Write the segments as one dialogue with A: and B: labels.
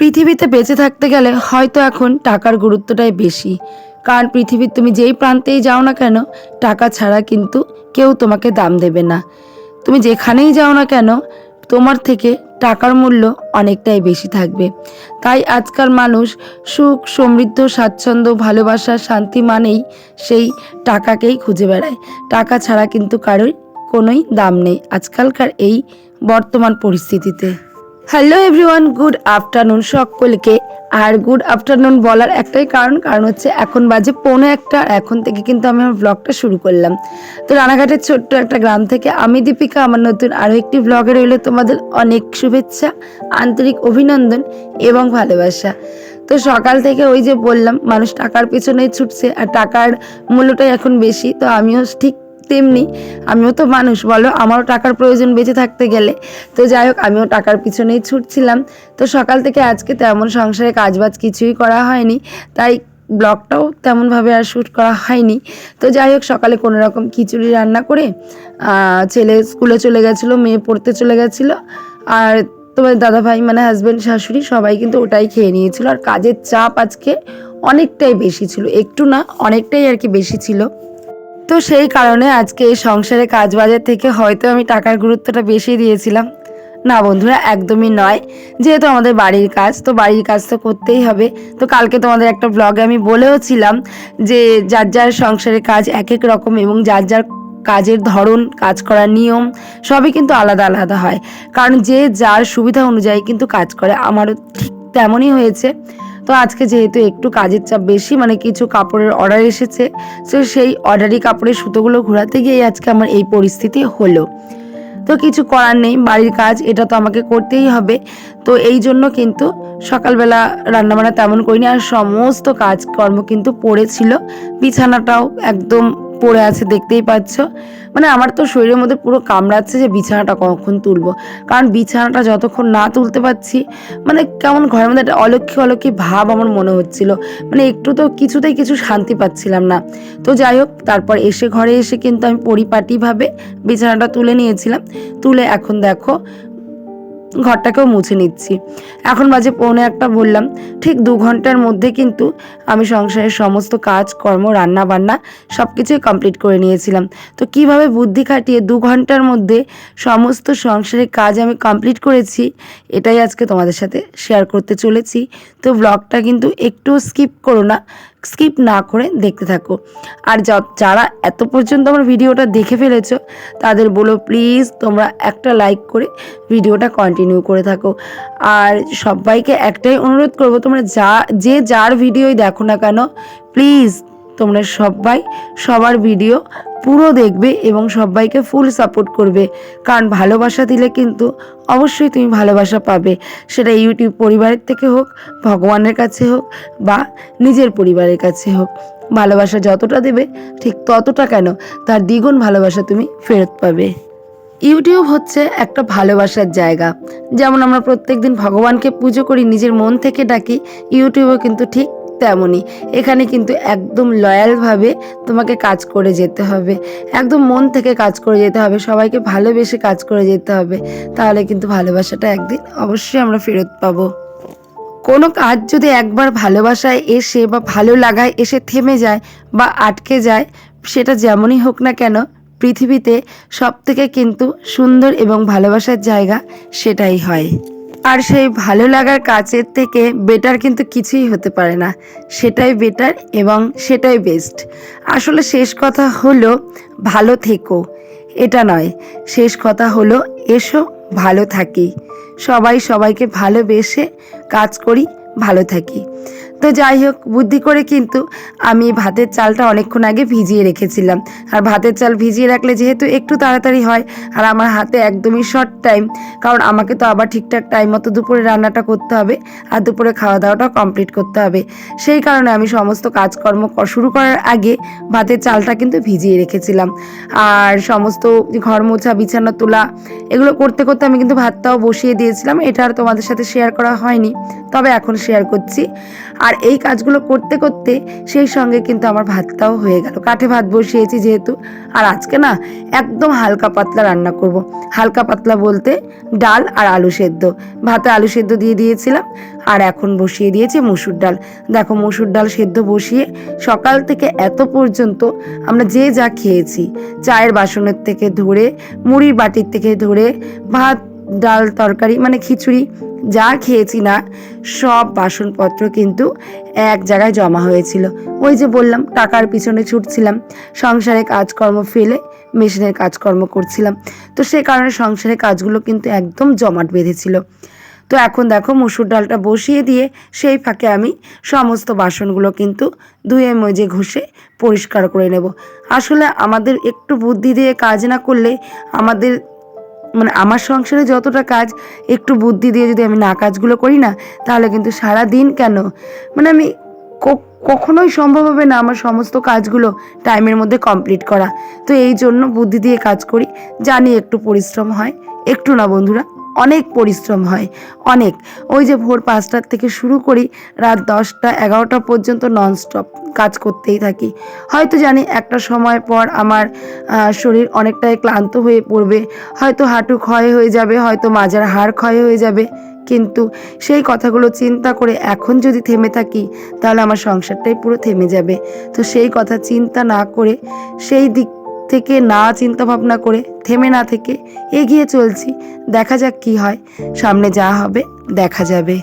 A: পৃথিবীতে বেঁচে থাকতে গেলে হয়তো এখন টাকার গুরুত্বটাই বেশি। কারণ পৃথিবীর তুমি যেই প্রান্তেই যাও না কেন, টাকা ছাড়া কিন্তু কেউ তোমাকে দাম দেবে না। তুমি যেখানেই যাও না কেন, তোমার থেকে টাকার মূল্য অনেকটাই বেশি থাকবে। তাই আজকাল মানুষ সুখ, সমৃদ্ধ, স্বাচ্ছন্দ্য, ভালোবাসা, শান্তি মানেই সেই টাকাকেই খুঁজে বেড়ায়। টাকা ছাড়া কিন্তু কারোর কোনোই দাম নেই আজকালকার এই বর্তমান পরিস্থিতিতে। হ্যালো এভরিওয়ান গুড আফটারনুন সকলকে। আর গুড আফটারনুন বলার একটাই কারণ কারণ হচ্ছে এখন বাজে পৌনে একটা এখন থেকে কিন্তু আমি আমার ব্লগটা শুরু করলাম। তো রানাঘাটের ছোট্ট একটা গ্রাম থেকে আমি দীপিকা, আমার নতুন আরও একটি ব্লগে রইলে। তোমাদের অনেক শুভেচ্ছা, আন্তরিক অভিনন্দন এবং ভালোবাসা। তো সকাল থেকে ওই যে বললাম, মানুষ টাকার পেছনেই ছুটছে, আর টাকার মূল্যটাই এখন বেশি। তো আমিও ঠিক তেমনি আমিও তো মানুষ, বলো আমারও টাকার প্রয়োজন বেঁচে থাকতে গেলে। তো যাই হোক, আমিও টাকার পিছনেই ছুটছিলাম। তো সকাল থেকে আজকে তেমন সংসারে কাজবাজ কিছুই করা হয়নি, তাই ব্লগটাও তেমনভাবে আর শ্যুট করা হয়নি। তো যাই হোক, সকালে কোনো রকম খিচুড়ি রান্না করে ছেলে স্কুলে চলে গেছিল, মেয়ে পড়তে চলে গেছিল। আর তোমার দাদা ভাই মানে হাজব্যান্ড শাশুড়ি সবাই কিন্তু ওটাই খেয়ে নিয়েছিল। আর কাজের চাপ আজকে অনেকটাই বেশি ছিল, একটু না, অনেকটাই আর কি বেশি ছিল। তো সেই কারণে আজকে এই সংসারে কাজ বাজার থেকে হয়তো আমি টাকার গুরুত্বটা বেশি দিয়েছিলাম। না বন্ধুরা, একদমই নয়। যেহেতু আমাদের বাড়ির কাজ, তো বাড়ির কাজ তো করতেই হবে। তো কালকে তোমাদের একটা ব্লগে আমি বলেও ছিলাম যে যার যার সংসারের কাজ এক এক রকম এবং যার যার কাজের ধরন, কাজ করার নিয়ম, সবই কিন্তু আলাদা আলাদা হয়। কারণ যে যার সুবিধা অনুযায়ী কিন্তু কাজ করে। আমারও ঠিক তেমনই হয়েছে। তো আজকে যেহেতু একটু কাজের চাপ বেশি মানে কিছু কাপড়ের অর্ডার এসেছে, তো সেই অর্ডারি কাপড়ের সুতোগুলো ঘোরাতে গিয়ে আজকে আমার এই পরিস্থিতি হলো। তো কিছু করার নেই, বাড়ির কাজ, এটা তো আমাকে করতেই হবে। তো এই জন্য কিন্তু সকালবেলা রান্নাবান্না তেমন করিনি, আর সমস্ত কাজকর্ম কিন্তু পড়েছিল। বিছানাটাও একদম পড়ে আছে, দেখতেই পাচ্ছ। মানে আমার তো শরীরের মধ্যে পুরো কামড়াচ্ছে যে বিছানাটা কখন তুলবো। কারণ বিছানাটা যতক্ষণ না তুলতে পারছি মানে কেমন ঘরের মধ্যে একটা অলক্ষী অলক্ষী ভাব আমার মনে হচ্ছিল। মানে একটু তো কিছুতেই কিছু শান্তি পাচ্ছিলাম না। তো যাই হোক, তারপর এসে ঘরে এসে কিন্তু আমি পরিপাটিভাবে বিছানাটা তুলে নিয়েছিলাম। তুলে এখন দেখো ঘরটাকেও মুছে নিচ্ছি। এখন বাজে পৌনে একটা বললাম, ঠিক দু ঘণ্টার মধ্যে কিন্তু আমি সংসারের সমস্ত কাজ, কর্ম, রান্না বান্না সব কিছুই কমপ্লিট করে নিয়েছিলাম। তো কীভাবে বুদ্ধি খাটিয়ে দু ঘণ্টার মধ্যে সমস্ত সংসারের কাজ আমি কমপ্লিট করেছি, এটাই আজকে তোমাদের সাথে শেয়ার করতে চলেছি। তো ব্লগটা কিন্তু একটু স্কিপ করো না স্কিপ না করে দেখতে থাকো। আর যারা এত পর্যন্ত আমার ভিডিওটা দেখে ফেলেছো, তাদের বলো প্লিজ তোমরা একটা লাইক করে ভিডিওটা কন্টিনিউ করে থাকো। আর সবাইকে একটাই অনুরোধ করব, তোমরা যা, যে যার ভিডিওই দেখো না কেন প্লিজ তোমরা সবাই সবার ভিডিও পুরো দেখবে এবং সবাইকে ফুল সাপোর্ট করবে। কারণ ভালোবাসা দিলে কিন্তু অবশ্যই তুমি ভালোবাসা পাবে। সেটা ইউটিউব পরিবারের থেকে হোক, ভগবানের কাছে হোক বা নিজের পরিবারের কাছে হোক। ভালোবাসা যতটা দেবে, ঠিক ততটা কেন? তার দ্বিগুণ ভালোবাসা তুমি ফেরত পাবে। ইউটিউব হচ্ছে একটা ভালোবাসার জায়গা। যেমন আমরা প্রত্যেকদিন ভগবানকে পুজো করি, নিজের মন থেকে ডাকি, ইউটিউবও কিন্তু ঠিক তেমনই। এখানে কিন্তু একদম লয়ালভাবে তোমাকে কাজ করে যেতে হবে। একদম মন থেকে কাজ করে যেতে হবে, সবাইকে ভালোবেসে কাজ করে যেতে হবে। তাহলে কিন্তু ভালোবাসাটা একদিন অবশ্যই আমরা ফেরত পাবো। কোনো কাজ যদি একবার ভালোবাসায় এসে বা ভালো লাগায়, এসে থেমে যায় বা আটকে যায়, সেটা যেমনই হোক না কেন, পৃথিবীতে সব থেকে কিন্তু সুন্দর এবং ভালোবাসার জায়গা সেটাই হয়। আর সেই ভালো লাগার কাজের থেকে বেটার কিন্তু কিছুই হতে পারে না। সেটাই বেটার এবং সেটাই বেস্ট আসলে শেষ কথা হলো, ভালো থেকো। এটা নয়, শেষ কথা হলো, এসো, ভালো থাকি। সবাই সবাইকে ভালোবেসে কাজ করি, ভালো থাকি। তো যাই হোক, বুদ্ধি করে কিন্তু আমি ভাতের চালটা অনেকক্ষণ আগে ভিজিয়ে রেখেছিলাম। আর ভাতের চাল ভিজিয়ে রাখলে যেহেতু একটু তাড়াতাড়ি হয়, আর আমার হাতে একদমই শর্ট টাইম কারণ আমাকে তো আবার ঠিকঠাক টাইম মতো দুপুরে রান্নাটা করতে হবে, আর দুপুরে খাওয়া দাওয়াটা কমপ্লিট করতে হবে। সেই কারণে আমি সমস্ত কাজকর্ম শুরু করার আগে ভাতের চালটা কিন্তু ভিজিয়ে রেখেছিলাম। আর সমস্ত ঘর মোছা, বিছানা, তোলা, এগুলো করতে করতে আমি কিন্তু ভাতটাও বসিয়ে দিয়েছিলাম। এটা আর তোমাদের সাথে শেয়ার করা হয়নি, তবে এখন শেয়ার করছি। আর এই কাজগুলো করতে করতে সেই সঙ্গে কিন্তু আমার ভাতটাও হয়ে গেল। কাঠে ভাত বসিয়েছি যেহেতু। আর আজকে না একদম হালকা পাতলা রান্না করব। হালকা পাতলা বলতে ডাল আর আলু সেদ্ধ। ভাতে আলু সেদ্ধ দিয়ে দিয়েছিলাম। আর এখন বসিয়ে দিয়েছি মুসুর ডাল। দেখো মুসুর ডাল সেদ্ধ বসিয়ে সকাল থেকে এত পর্যন্ত আমরা যে যা খেয়েছি, চায়ের বাসনের থেকে ধরে, মুড়ির বাটির থেকে ধরে, ভাত ডাল তরকারি মানে খিচুড়ি, যা খেয়েছি না, সব বাসনপত্র কিন্তু এক জায়গায় জমা হয়েছিল। ওই যে বললাম, টাকার পিছনে ছুটছিলাম, সংসারে কাজকর্ম ফেলে মেশিনের কাজকর্ম করছিলাম। তো সেই কারণে সংসারের কাজগুলো কিন্তু একদম জমাট বেঁধেছিল। তো এখন দেখো, মুসুর ডালটা বসিয়ে দিয়ে সেই ফাঁকে আমি সমস্ত বাসনগুলো কিন্তু ধুয়ে মজে ঘষে পরিষ্কার করে নেব। আসলে আমাদের একটু বুদ্ধি দিয়ে কাজ না করলে আমাদের মানে আমার সংসারে যতটা কাজ একটু বুদ্ধি দিয়ে যদি আমি না কাজগুলো করি না, তাহলে কিন্তু সারা দিন কেন? মানে আমি কখনোই সম্ভব হবে না আমার সমস্ত কাজগুলো টাইমের মধ্যে কমপ্লিট করা। তো এই জন্য বুদ্ধি দিয়ে কাজ করি। জানি একটু পরিশ্রম হয়। একটু না বন্ধুরা। অনেক পরিশ্রম হয়, অনেক। ওই যে ভোর পাঁচটার থেকে শুরু করি, রাত দশটা, এগারোটা পর্যন্ত ননস্টপ কাজ করতেই থাকি। হয়তো জানি একটা সময় পর আমার শরীর অনেকটাই ক্লান্ত হয়ে পড়বে, হয়তো হাঁটু ক্ষয় হয়ে যাবে, হয়তো মাজার হাড় ক্ষয় হয়ে যাবে। কিন্তু সেই কথাগুলো চিন্তা করে এখন যদি থেমে থাকি, তাহলে আমার সংসারটাই পুরো থেমে যাবে। তো সেই কথা চিন্তা না করে সেই দিক থেকে না চিন্তা ভাবনা করে থেমে না থেকে এগিয়ে চলছি। দেখা যাক কি হয়। সামনে যা হবে, দেখা যাবে।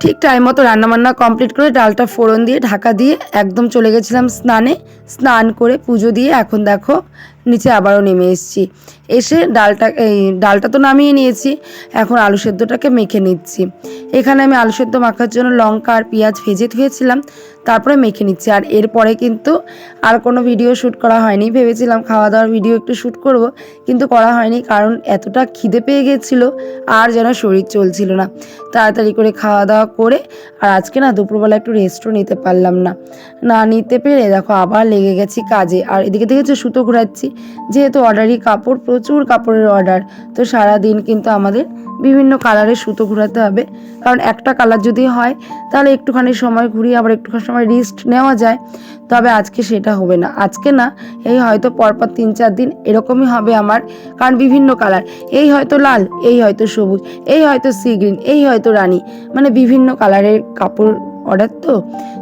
A: ঠিক টাইম মতো রান্নাবান্না কমপ্লিট করে ডালটা ফোড়ন দিয়ে, ঢাকা দিয়ে একদম চলে গেছিলাম স্নানে। স্নান করে পুজো দিয়ে এখন দেখো, নিচে আবারও নেমে এসেছি। এসে ডালটা, এই ডালটা তো নামিয়ে নিয়েছি, এখন আলু সেদ্ধটাকে মেখে নিচ্ছি। এখানে আমি আলু সেদ্ধ মাখার জন্য লঙ্কা আর পেঁয়াজ ভেজে ধুয়েছিলাম, তারপরে মেখে নিচ্ছি। আর এরপরে কিন্তু আর কোনো ভিডিও শ্যুট করা হয়নি, ভেবেছিলাম খাওয়া দাওয়ার ভিডিও একটু শ্যুট করব, কিন্তু করা হয়নি কারণ এতটা খিদে পেয়ে গেছিল আর যেন শরীর চলছিল না। তাড়াতাড়ি করে খাওয়া দাওয়া করে আর আজকে না দুপুরবেলা একটু রেস্টও নিতে পারলাম না। না নিতে পেরে দেখো আবার লেগে গেছি কাজে। আর এদিকে দেখেছ সুতো ঘোরাচ্ছি, যেহেতু অর্ডারই কাপড় প্রচুর কাপড়ের অর্ডার তো সারা দিন কিন্তু আমাদের বিভিন্ন কালারের সুতো ঘোরাতে হবে। কারণ একটা কালার যদি হয়, তাহলে একটুখানি সময় ঘুরিয়ে আবার একটুখানি সময় রিস্ট নেওয়া যায়। তবে আজকে সেটা হবে না। আজকে না, এই হয়তো পরপর তিন চার দিন এরকমই হবে আমার। কারণ বিভিন্ন কালার এই হয়তো লাল, এই হয়তো সবুজ, এই হয়তো সি গ্রিন এই হয়তো রানী। মানে বিভিন্ন কালারের কাপড় অর্ডার তো?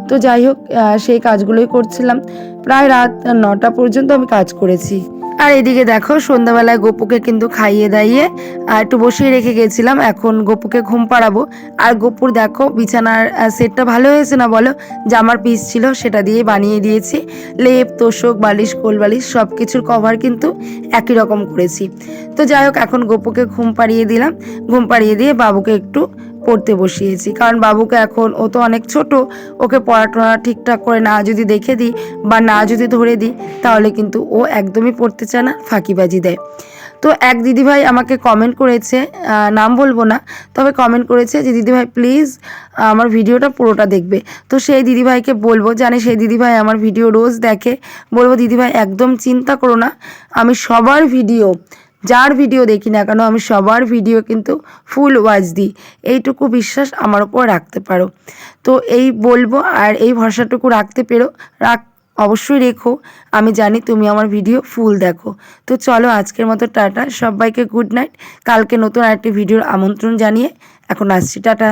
A: তো যাই হোক সেই কাজগুলোই করছিলাম। প্রায় রাত নটা পর্যন্ত আমি কাজ করেছি। আর এদিকে দেখো, সন্ধ্যাবেলায় গোপুকে কিন্তু খাইয়ে দাইয়ে একটু বসিয়ে রেখে গেছিলাম। এখন গোপুকে ঘুম পাড়াবো। আর গোপুর দেখো, বিছানার সেটটা ভালো হয়েছে না বলো? জামার পিস ছিল, সেটা দিয়ে বানিয়ে দিয়েছি। লেপ, তোষক, বালিশ, কোল বালিশ সব কিছুর কভার কিন্তু একই রকম করেছি। তো যাই হোক, এখন গোপুকে ঘুম পাড়িয়ে দিলাম। ঘুম পাড়িয়ে দিয়ে বাবুকে একটু পড়তে বসিয়েছি। কারণ বাবুকে এখন ও তো অনেক ছোট, ওকে পড়াটোনা ঠিকঠাক করে না যদি দেখে দিই বা না যদি ধরে দিই, তাহলে কিন্তু ও একদমই পড়তে চায় না, ফাঁকিবাজি দেয়। তো এক দিদিভাই আমাকে কমেন্ট করেছে নাম বলব না, তবে কমেন্ট করেছে যে, দিদিভাই প্লিজ আমার ভিডিওটা পুরোটা দেখবে। তো সেই দিদিভাইকে বলব জানি সেই দিদিভাই আমার ভিডিও রোজ দেখে, বলব, দিদিভাই, একদম চিন্তা করো না, আমি সবার ভিডিও যার ভিডিও দেখি না কেন, আমি সবার ভিডিও কিন্তু ফুল ওয়াচ দিই। এইটুকু বিশ্বাস আমার ওপর রাখতে পারো। তো এই বলব আর এই ভরসাটুকু রাখতে পেরো। রাখ, অবশ্যই রেখো। আমি জানি তুমি আমার ভিডিও ফুল দেখো। তো চলো আজকের মতো টাটা। সবাইকে গুড নাইট কালকে নতুন আরেকটি ভিডিওর আমন্ত্রণ জানিয়ে এখন আসছি। টাটা।